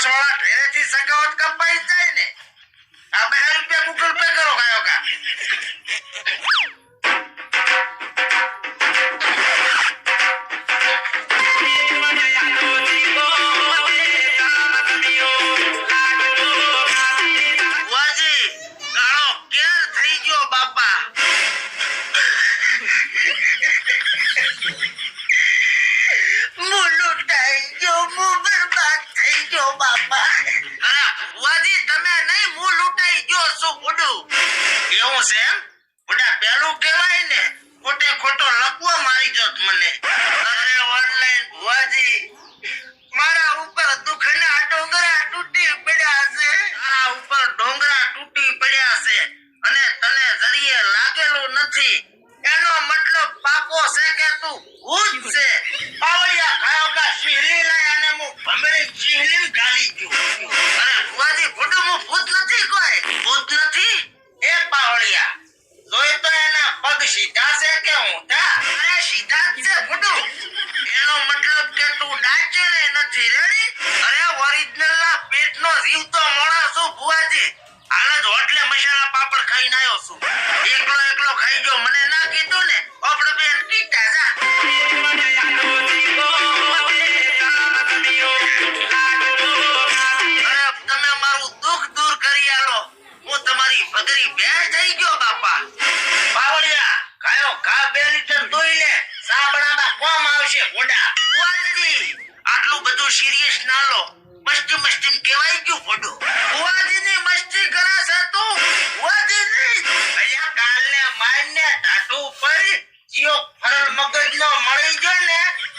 પાંચ વાળા ઢેરેથી સકાવત કપાઈ જાય ને Sam? જીવતો માણસ છું ભુવાજી? હાલ જ હોટલે મસાલા પાપડ ખાઈને આવ્યો છું. એકલો એકલો ખાઈ ગયો. મને ના કીધું ને? આપણે બેન કીધા જા. તમે મારું દુઃખ દૂર કરી આલો. હું તમારી ભગરી ભેળ થઈ ગયો, બાપા. બાવળિયા કાયો ઘા બે લીટર ધોઈ લે. સાબણામાં કોમ આવશે ગોડા બુઆજી આટલું બધું સિરિયસ ના લો મસ્તી મસ્તી કેવાય ગયું ફોટો બુઆજી ની મસ્તી કરે છે તું બુઆજી ની અલ્યા મારને ટાટુ પડ જીઓ ફરલ મગજ નો મળી ગયો ને,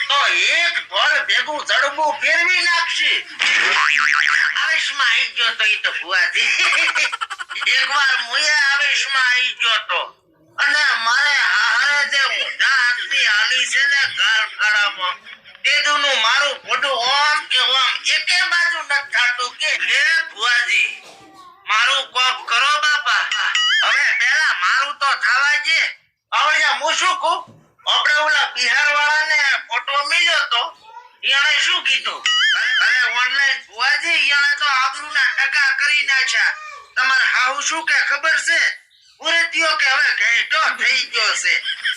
તો એક ઢોલ ભેગું જડબું ફેરવી નાખશે. આવેશમાં આવી ગયો તો એ તો બુઆજી એકવાર મુએ આવેશમાં આવી ગયો તો. અને મારે આહારે જે ઊંધા હાથની હાલી છે ને, ગાલ ખાડામાં તેદુનું મારું ફોટું ઓમ કે ઓમ એકે બાજુ નથી થાતું કે, હે ભુવાજી, મારું કોક કહું આપણે ઓલા બિહાર વાળાને ફોટો મળ્યો તો એને શું કીધું? અરે ઓનલાઈન ભુવાજી એને તો આબરૂના ટકા કરી નાખ્યા. તમારે હાહુ શું કે ખબર છે? ઉરેતીઓ કે હવે ઘેટો થઈ ગયો છે.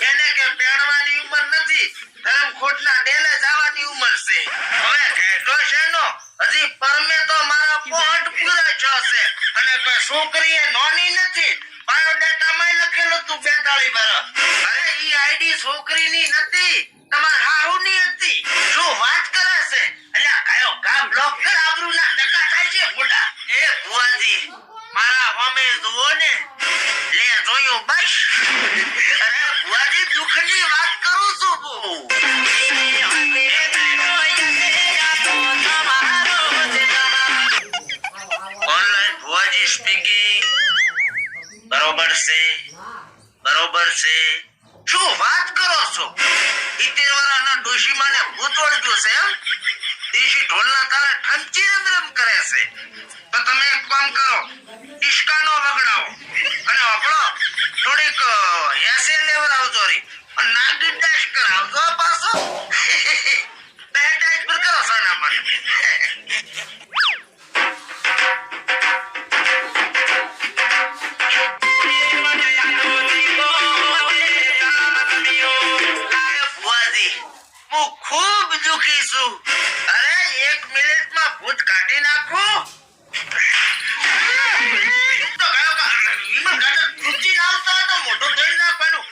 એને કે પેણવાની ઉંમર નથી, ધર્મ ખોટના ડેલે જવાની ઉંમર છે. હવે ઘેટો છે નો હજી પરમે તો મારા પોટ પૂરા છે. અને કોઈ છોકરીએ નોની નથી. બાયોડેટામાં લખેલું તું બેતાળી વર્ષ ઈ આઈડી છોકરીની નથી, તમાર હાહુની હતી. શું વાત કરે છે અલ્યા કયો કા બ્લોક કર, આબરૂ ના ટકા થાય છે બુડા એ ભુવાજી, મારા હોમે જુઓ ને. લે, જોયું બસ. અરે ભુવાજી, દુઃખની વાત કરું છું બહુ. સ્પીકિંગ બરોબર છે. બરોબર છે. શું વાત કરો છો ઇતેર વાળાના ડોશીમાને ભૂત એમ? દેશી ઢોલના તાલે ઠંચી રમ કરે છે. તો તમે એક કામ કરો ઈશ્કાનો વગડાવો. અને આપણો થોડીક એસે લેવડાવજો રી. અને નાગી ડેશ કરાવજો પાછો. બે ટાઈટ પર કરો સાના મને હું ખૂબ દુખી છું અરે એક મિનિટમાં ભૂત કાઢી નાખું તો ગયો કા- વિમાન ગાડા ઊંચી આવતા હતા, મોઢું ધોઈ નાખવાનું.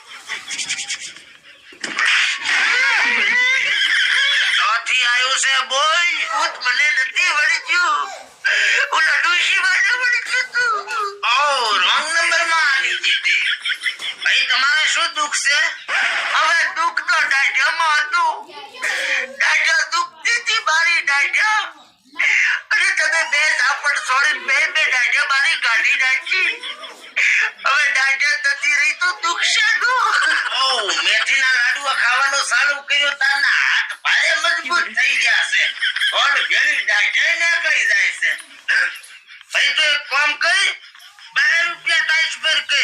ચોથી આવ્યું છે બોલ ભૂત મને નથી વળગ્યું ઓલા ડોશીમાને વળગ્યું તું. ઓહ, wrong number માં આવી જીતી. ભાઈ તમારે શું દુઃખ છે હવે દુઃખ તો દાઢામાં હતું દાઢા દુખતી હતી દાઢા અને તમે બે ઝાપડ છોડી બે બે હાથ ભારે મજબૂત થઈ ગયા છે. ઓલ નીકળી જાય છે. ભાઈ તો એક કામ કર બે રૂપિયા ટ્રાન્સફર કર.